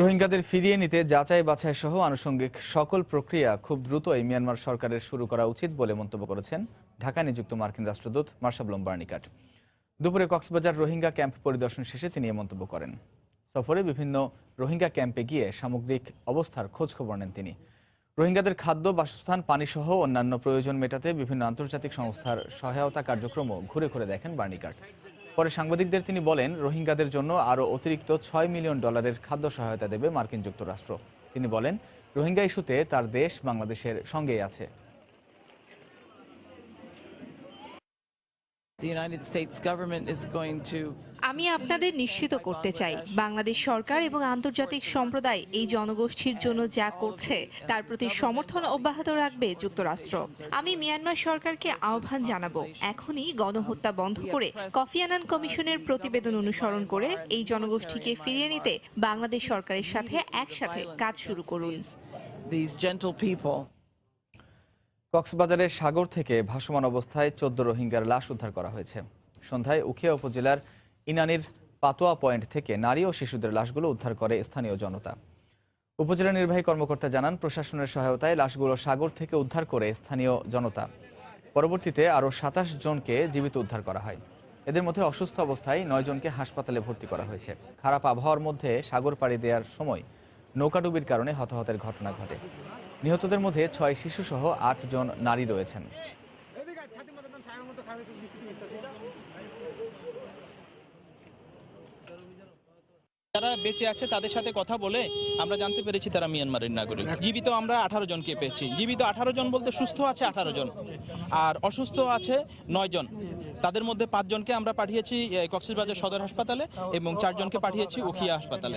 রোহিঙ্গাদের ফিরিয়ে নিতে যাচাই বাছাই সহ আনুষঙ্গিক সকল প্রক্রিয়া খুব দ্রুতই মিয়ানমার সরকারের শুরু করা উচিত বলে মন্তব্য করেছেন ঢাকায় নিযুক্ত মার্কিন রাষ্ট্রদূত মার্শাবলম বার্নিকাট দুপুরে কক্সবাজার রোহিঙ্গা ক্যাম্প পরিদর্শন শেষে তিনি এ মন্তব্য করেন। সফরে বিভিন্ন রোহিঙ্গা ক্যাম্পে গিয়ে সামগ্রিক অবস্থার খোঁজ খবর নেন তিনি। রোহিঙ্গাদের খাদ্য, বাসস্থান, পানিসহ অন্যান্য প্রয়োজন মেটাতে বিভিন্ন আন্তর্জাতিক সংস্থার সহায়তা কার্যক্রমও ঘুরে ঘুরে দেখেন বার্নিকাট। পরে সাংবাদিকদের তিনি বলেন, রোহিঙ্গাদের জন্য আরও অতিরিক্ত ছয় মিলিয়ন ডলারের খাদ্য সহায়তা দেবে মার্কিন যুক্তরাষ্ট্র। তিনি বলেন, রোহিঙ্গা ইস্যুতে তার দেশ বাংলাদেশের সঙ্গেই আছে। The United States government is going to আমি আপনাদের নিশ্চিত করতে চাই বাংলাদেশ সরকার এবং আন্তর্জাতিক সম্প্রদায় এই জনগোষ্ঠীর জন্য যা করছে তার প্রতি সমর্থন অব্যাহত রাখবে যুক্তরাষ্ট্র। আমি মিয়ানমার সরকারকে আহ্বান জানাব এখনই গণহত্যা বন্ধ করে কফি আনান কমিশনের প্রতিবেদন অনুসরণ করে এই জনগোষ্ঠীকে ফিরিয়ে নিতে বাংলাদেশ সরকারের সাথে একসাথে কাজ শুরু করুন। কক্সবাজারের সাগর থেকে ভাসমান অবস্থায় চোদ্দ রোহিঙ্গার লাশ উদ্ধার করা হয়েছে। সন্ধ্যায় উখিয়া উপজেলার ইনানির পাতোয়া পয়েন্ট থেকে নারী ও শিশুদের লাশগুলো উদ্ধার করে স্থানীয় জনতা। উপজেলা নির্বাহী কর্মকর্তা জানান, প্রশাসনের সহায়তায় লাশগুলো সাগর থেকে উদ্ধার করে স্থানীয় জনতা। পরবর্তীতে আরও সাতাশ জনকে জীবিত উদ্ধার করা হয়। এদের মধ্যে অসুস্থ অবস্থায় নয় জনকে হাসপাতালে ভর্তি করা হয়েছে। খারাপ আবহাওয়ার মধ্যে সাগর পাড়ি দেওয়ার সময় নৌকাডুবির কারণে হতাহতের ঘটনা ঘটে। নিহতদের মধ্যে ছয় শিশুসহ আট জন নারী রয়েছেন। যারা বেঁচে আছে তাদের সাথে কথা বলে আমরা জানতে পেরেছি তারা মিয়ানমারের নাগরিক। জীবিত আমরা আঠারো জনকে পেয়েছি। জীবিত আঠারো জন বলতে সুস্থ আছে আঠারো জন। আর অসুস্থ আছে নয় জন। তাদের মধ্যে পাঁচজনকে আমরা পাঠিয়েছি কক্সবাজার সদর হাসপাতালে এবং চারজনকে পাঠিয়েছি উখিয়া হাসপাতালে।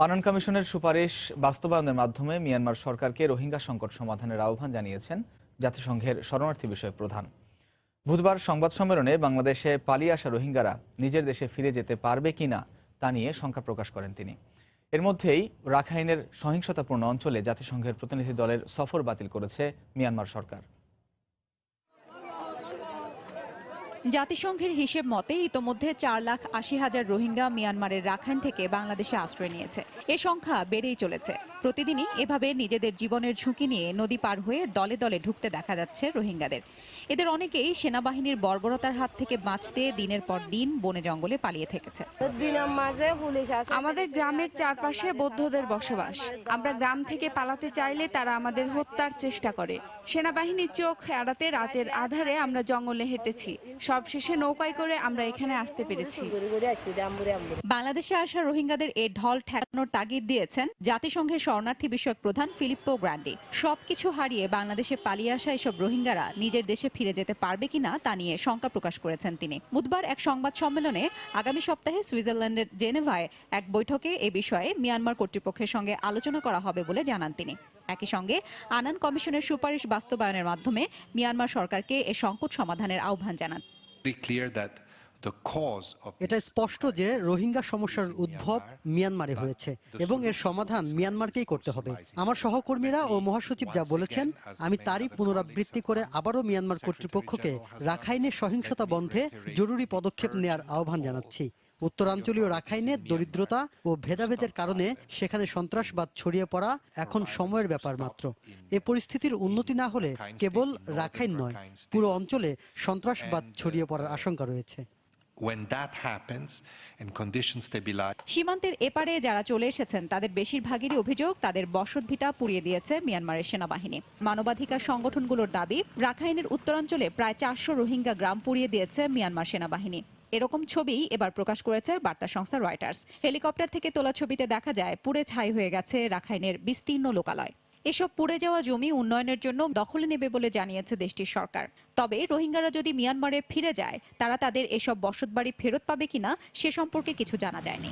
আনন কমিশনের সুপারিশ বাস্তবায়নের মাধ্যমে মিয়ানমার সরকারকে রোহিঙ্গা সংকট সমাধানের আহ্বান জানিয়েছেন জাতিসংঘের শরণার্থী বিষয়ক প্রধান। বুধবার সংবাদ সম্মেলনে বাংলাদেশে পালিয়ে আসা রোহিঙ্গারা নিজের দেশে ফিরে যেতে পারবে কিনা তা নিয়ে শঙ্কা প্রকাশ করেন তিনি। এর মধ্যেই রাখাইনের সহিংসতাপূর্ণ অঞ্চলে জাতিসংঘের প্রতিনিধি দলের সফর বাতিল করেছে মিয়ানমার সরকার। জাতিসংঘের হিসেব মতে ইতোমধ্যে চার লাখ আশি হাজার রোহিঙ্গা মিয়ানমারের রাখাইন থেকে বাংলাদেশে আশ্রয় নিয়েছে। এ সংখ্যা বেড়েই চলেছে। প্রতিদিনই এভাবে নিজেদের জীবনের ঝুঁকি নিয়ে নদী পার হয়ে দলে দলে ঢুকতে দেখা যাচ্ছে রোহিঙ্গাদের। এদের অনেকেই সেনাবাহিনীর বর্বরতার হাত থেকে বাঁচতে দিনের পর দিন বনে জঙ্গলে পালিয়ে থেকেছে। আমাদের গ্রামের চারপাশে বৌদ্ধদের বসবাস। আমরা গ্রাম থেকে পালাতে চাইলে তারা আমাদের হত্যার চেষ্টা করে। সেনাবাহিনীর চোখ এড়াতে রাতের আধারে আমরা জঙ্গলে হেঁটেছি। সবশেষে নৌকায় করে আমরা এখানে আসতে পেরেছি। বাংলাদেশে আসা রোহিঙ্গাদের এ ঢল ঠেকানোর তাগিদ দিয়েছেন জাতিসংঘের শরণার্থী বিষয়ক প্রধান ফিলিপ্পো গ্র্যান্ডি। সবকিছু হারিয়ে বাংলাদেশে পালিয়ে আসা এসব রোহিঙ্গারা নিজের দেশে ফিরে যেতে পারবে কিনা তা নিয়ে শঙ্কা প্রকাশ করেছেন তিনি। বুধবার এক সংবাদ সম্মেলনে আগামী সপ্তাহে সুইজারল্যান্ডের জেনেভায় এক বৈঠকে এ বিষয়ে মিয়ানমার কর্তৃপক্ষের সঙ্গে আলোচনা করা হবে বলে জানান তিনি। একই সঙ্গে আনান কমিশনের সুপারিশ বাস্তবায়নের মাধ্যমে মিয়ানমার সরকারকে এ সংকট সমাধানের আহ্বান জানান। Very clear that the cause of এটা স্পষ্ট যে রোহিঙ্গা সমস্যার উদ্ভব মিয়ানমারে হয়েছে এবং এর সমাধান মিয়ানমারকেই করতে হবে। আমার সহকর্মীরা ও মহাসচিব যা বলেছেন আমি তারই পুনরাবৃত্তি করে আবারও মিয়ানমার কর্তৃপক্ষকে রাখাইনে সহিংসতা বন্ধে জরুরি পদক্ষেপ নেয়ার আহ্বান জানাচ্ছি। উত্তরাঞ্চলীয় রাখাইনে দরিদ্রতা ও ভেদাভেদের কারণে সেখানে সন্ত্রাসবাদ ছড়িয়ে পড়া এখন সময়ের ব্যাপার মাত্র। এ পরিস্থিতির উন্নতি না হলে কেবল রাখাইন নয় পুরো অঞ্চলে সন্ত্রাসবাদ ছড়িয়ে পড়ার আশঙ্কা রয়েছে। সীমান্তের এপারে যারা চলে এসেছেন তাদের বেশিরভাগেরই অভিযোগ তাদের বসতভিটা পুড়িয়ে দিয়েছে মিয়ানমারের সেনাবাহিনী। মানবাধিকার সংগঠনগুলোর দাবি রাখাইনের উত্তরাঞ্চলে প্রায় চারশো রোহিঙ্গা গ্রাম পুড়িয়ে দিয়েছে মিয়ানমার সেনাবাহিনী। এরকম ছবি এবার প্রকাশ করেছে বার্তা সংস্থা রয়টার্স। হেলিকপ্টার থেকে তোলা ছবিতে দেখা যায়, পুড়ে ছাই হয়ে গেছে রাখাইনের বিস্তীর্ণ লোকালয়। এসব পুড়ে যাওয়া জমি উন্নয়নের জন্য দখলে নেবে বলে জানিয়েছে দেশটির সরকার। তবে রোহিঙ্গারা যদি মিয়ানমারে ফিরে যায়, তারা তাদের এসব বসতবাড়ি ফেরত পাবে কিনা সে সম্পর্কে কিছু জানা যায়নি।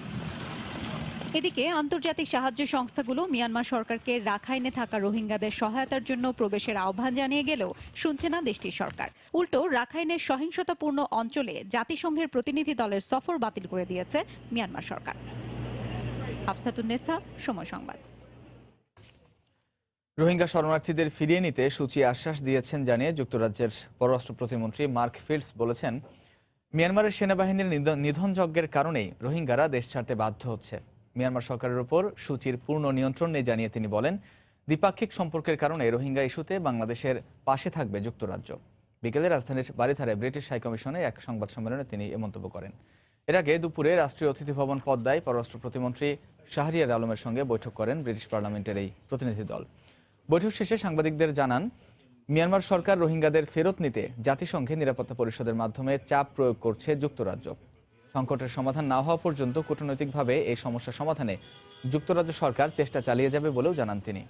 এদিকে আন্তর্জাতিক সাহায্য সংস্থাগুলো মিয়ানমার সরকারকে রাখাইনে থাকা রোহিঙ্গাদের সহায়তার জন্য প্রবেশের আহ্বান জানিয়ে গেলেও শুনছে না দেশটির সরকার। উল্টো, রাখাইনের সহিংসতাপূর্ণ অঞ্চলে জাতিসংঘের প্রতিনিধি দলের সফর বাতিল করে দিয়েছে মিয়ানমার সরকার। আফসাতুন্নেসা সময় সংবাদ। রোহিঙ্গা শরণার্থীদের ফিরিয়ে নিতে সূচি আশ্বাস দিয়েছেন জানিয়ে যুক্তরাজ্যের পররাষ্ট্র প্রতিমন্ত্রী মার্ক ফিল্ডস বলেছেন, মিয়ানমারের সেনাবাহিনীর নিধ- নিধনযজ্ঞের কারণেই রোহিঙ্গারা দেশ ছাড়তে বাধ্য হচ্ছে। মিয়ানমার সরকারের উপর সূচির পূর্ণ নিয়ন্ত্রণ নেই জানিয়ে তিনি বলেন, দ্বিপাক্ষিক সম্পর্কের কারণে রোহিঙ্গা ইস্যুতে বাংলাদেশের পাশে থাকবে যুক্তরাজ্য। বিকেলে রাজধানীর বারিধারায় ব্রিটিশ হাইকমিশনে এক সংবাদ সম্মেলনে তিনি এ মন্তব্য করেন। এর আগে দুপুরে রাষ্ট্রীয় অতিথি ভবন পদ্মায় পররাষ্ট্র প্রতিমন্ত্রী শাহরিয়ার আলমের সঙ্গে বৈঠক করেন ব্রিটিশ পার্লামেন্টের এই প্রতিনিধি দল। বৈঠক শেষে সাংবাদিকদের জানান, মিয়ানমার সরকার রোহিঙ্গাদের ফেরত নিতে জাতিসংঘে নিরাপত্তা পরিষদের মাধ্যমে চাপ প্রয়োগ করছে যুক্তরাজ্য। সংকটের সমাধান না হওয়া পর্যন্ত কূটনৈতিকভাবে এই সমস্যা সমাধানে যুক্তরাজ্য সরকার চেষ্টা চালিয়ে যাবে বলেও জানান তিনি।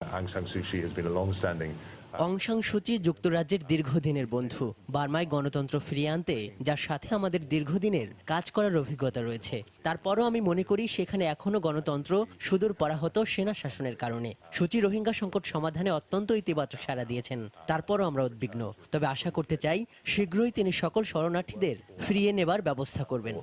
Aung San Suu Kyi has been a long-standing অং সাং সুচি যুক্তরাজ্যের দীর্ঘদিনের বন্ধু। বার্মায় গণতন্ত্র ফিরিয়ে আনতে, যার সাথে আমাদের দীর্ঘদিনের কাজ করার অভিজ্ঞতা রয়েছে। তারপরও আমি মনে করি সেখানে এখনও গণতন্ত্র সুদূর পরাহত সেনা শাসনের কারণে। সুচি রোহিঙ্গা সংকট সমাধানে অত্যন্ত ইতিবাচক সাড়া দিয়েছেন। তারপরও আমরা উদ্বিগ্ন। তবে আশা করতে চাই, শীঘ্রই তিনি সকল শরণার্থীদের ফিরিয়ে নেবার ব্যবস্থা করবেন।